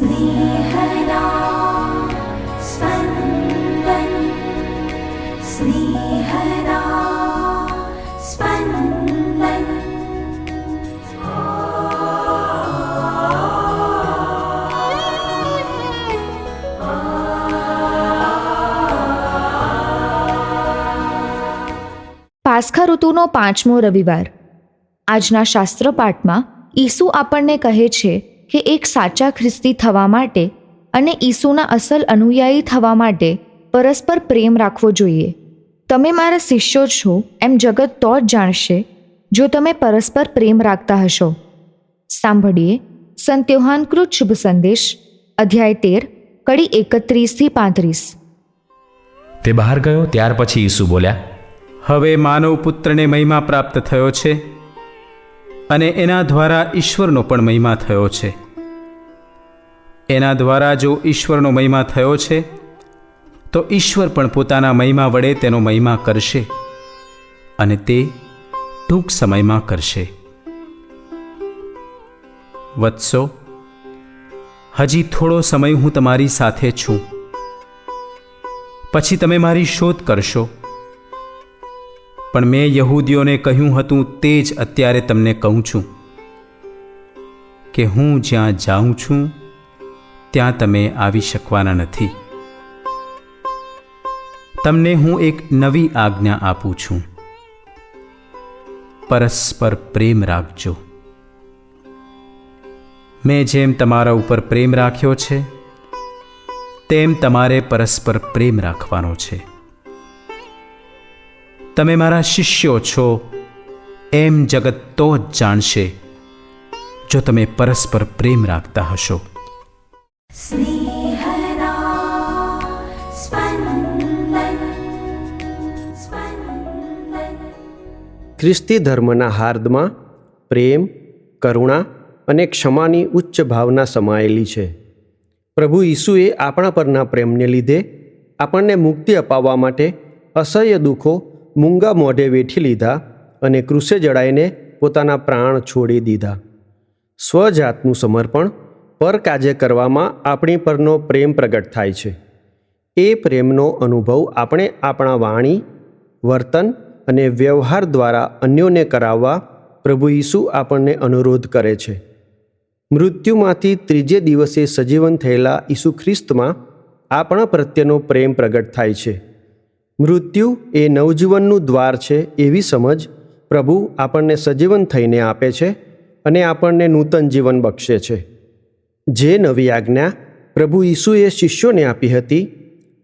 स्नेहदा स्पन्दन् स्नेहदा स्पन्दन् પાસખા ઋતુનો પાંચમો રવિવાર આજના શાસ્ત્ર પાઠમાં ઈસુ આપણને કહે છે કે એક સાચા ખ્રિસ્તી થવા માટે અને ઈસુના અસલ અનુયાયી થવા માટે પરસ્પર પ્રેમ રાખવો જોઈએ. તમે મારા શિષ્યો છો એમ જગત તો જ જાણશે જો તમે પરસ્પર પ્રેમ રાખતા હશો. સાંભળીએ સંત યોહાનકૃત શુભ સંદેશ અધ્યાય તેર કડી એકત્રીસથી પાંત્રીસ. તે બહાર ગયો ત્યાર પછી ઈસુ બોલ્યા હવે માનવ પુત્રને મહિમા પ્રાપ્ત થયો છે અને એના દ્વારા ઈશ્વરનો પણ મહિમા થયો છે. એના દ્વારા જો ઈશ્વરનો મહિમા થયો છે, તો ઈશ્વર પણ પોતાના મહિમા વડે તેનો મહિમા કરશે અને તે ટૂંક સમયમાં કરશે. વત્સો, હજી થોડો સમય હું તમારી સાથે છું. પછી તમે મારી શોધ કરશો. પણ મેં યહૂદીઓને કહ્યું હતું તે જ અત્યારે તમને કહું છું કે હું જ્યાં જાઉં છું ત્યાં તમે આવી શકવાના નથી. તમને હું એક નવી આજ્ઞા આપું છું. પરસ્પર પ્રેમ રાખજો. મેં જેમ તમારા ઉપર પ્રેમ રાખ્યો છે, તેમ તમારે પરસ્પર પ્રેમ રાખવાનો છે. તમે મારા શિષ્યો છો, એમ જગત તો જ જાણશે, જો તમે પરસ્પર પ્રેમ રાખતા હશો. ખ્રિસ્તી ધર્મના હાર્દમાં પ્રેમ, કરુણા અને ક્ષમાની ઉચ્ચ ભાવના સમાયેલી છે. પ્રભુ ઈસુએ આપણા પરના પ્રેમને લીધે આપણને મુક્તિ અપાવવા માટે અસહ્ય દુઃખો મૂંગા મોઢે વેઠી લીધા અને ક્રુસે જડાઈને પોતાના પ્રાણ છોડી દીધા. સ્વજાતનું સમર્પણ પર કાજે કરવામાં આપણી પરનો પ્રેમ પ્રગટ થાય છે. એ પ્રેમનો અનુભવ આપણે આપણા વાણી, વર્તન અને વ્યવહાર દ્વારા અન્યોને કરાવવા પ્રભુ ઈસુ આપણને અનુરોધ કરે છે. મૃત્યુમાંથી ત્રીજે દિવસે સજીવન થયેલા ઈસુ ખ્રિસ્તમાં આપણા પ્રત્યેનો પ્રેમ પ્રગટ થાય છે. મૃત્યુ એ નવજીવનનું દ્વાર છે એવી સમજ પ્રભુ આપણને સજીવન થઈને આપે છે અને આપણને નૂતન જીવન બક્ષે છે. જે નવી આજ્ઞા પ્રભુ ઈસુએ શિષ્યોને આપી હતી,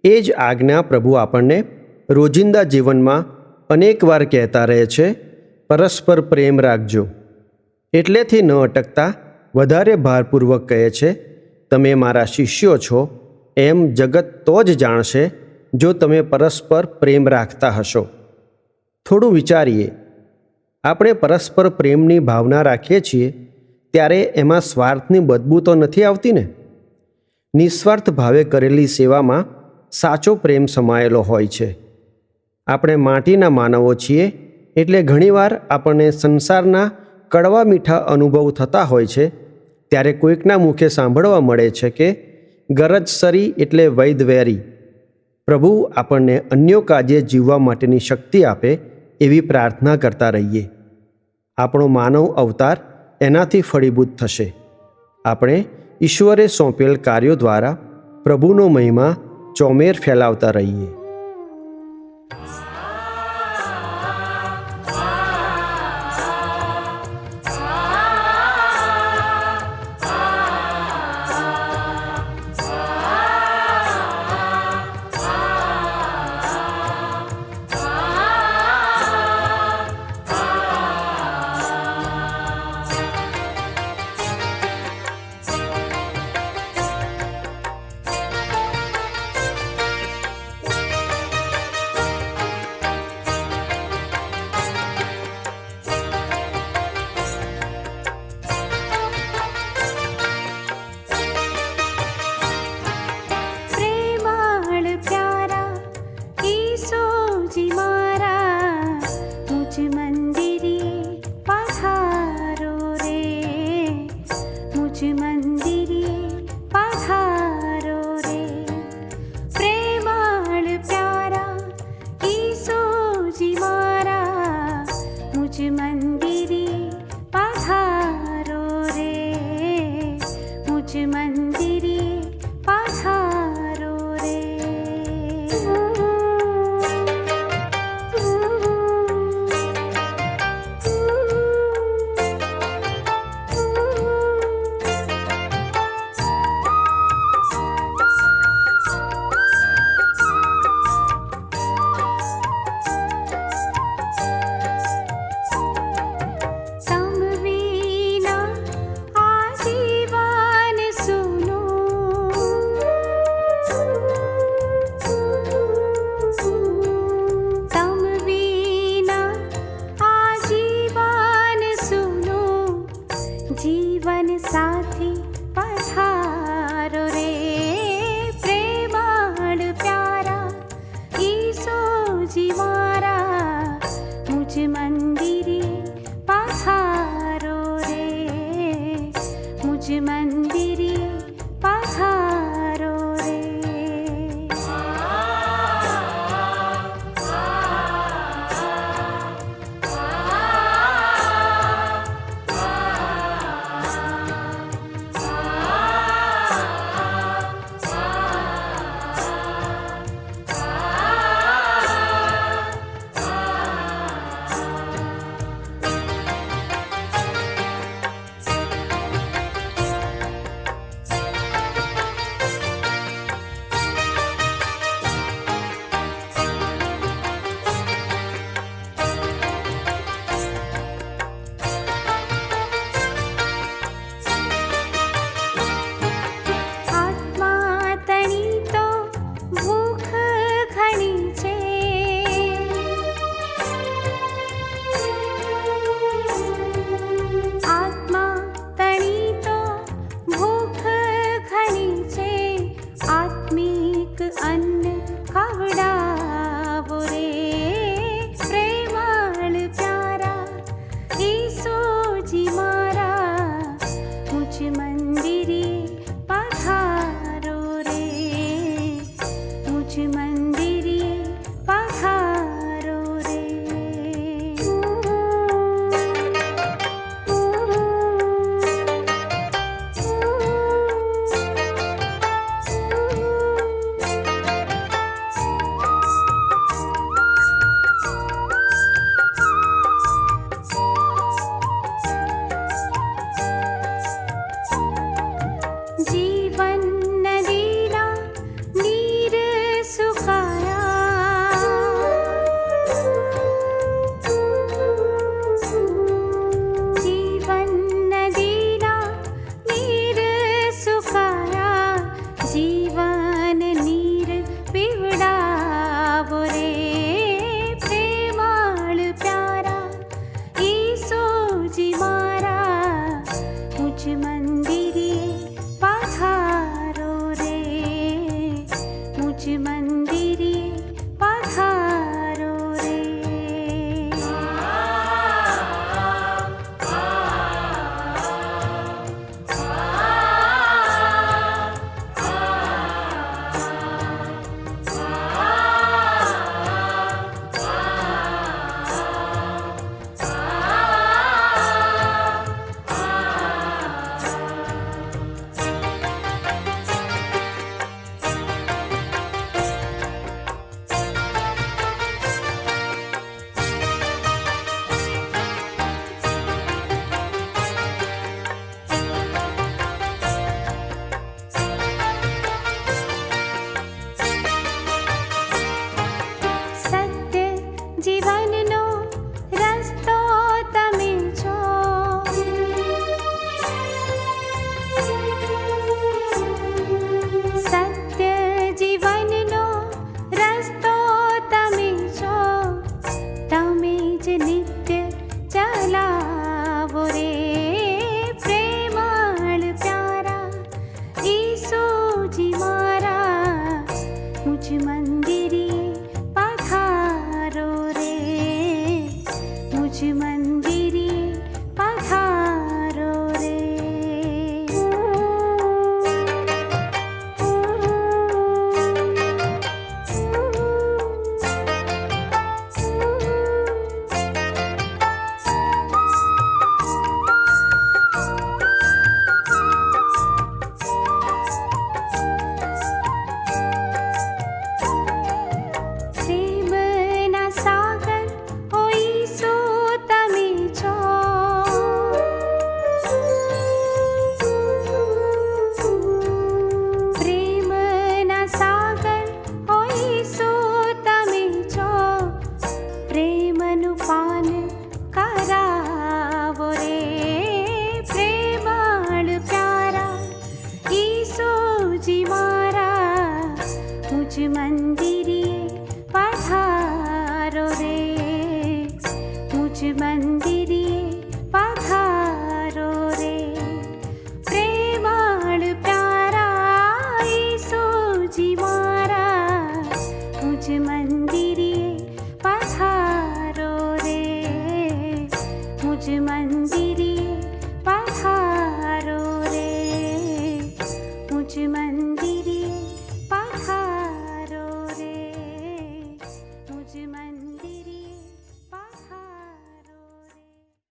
એ જ આજ્ઞા પ્રભુ આપણને રોજિંદા જીવનમાં અનેકવાર કહેતા રહે છે, પરસ્પર પ્રેમ રાખજો. એટલેથી ન અટકતા વધારે ભારપૂર્વક કહે છે, તમે મારા શિષ્યો છો, એમ જગત તો જ જાણશે, જો તમે પરસ્પર પ્રેમ રાખતા હશો. થોડું વિચારીએ. આપણે પરસ્પર પ્રેમની ભાવના રાખીએ છીએ ત્યારે એમાં સ્વાર્થની બદબૂ તો નથી આવતી ને? નિસ્વાર્થ ભાવે કરેલી સેવામાં સાચો પ્રેમ સમાયેલો હોય છે. આપણે માટીના માનવો છીએ એટલે ઘણીવાર આપણને સંસારના કડવા મીઠા અનુભવ થતા હોય છે. ત્યારે કોઈકના મુખે સાંભળવા મળે છે કે, ગરજ સરી એટલે વૈદ વેરી. પ્રભુ આપણને અન્યો કાજે જીવવા માટેની શક્તિ આપે એવી પ્રાર્થના કરતા રહીએ. આપણો માનવ અવતાર એનાથી ફળીભૂત થશે. આપણે ઈશ્વરે સોંપેલ કાર્યો દ્વારા પ્રભુનો મહિમા ચોમેર ફેલાવતા રહીએ.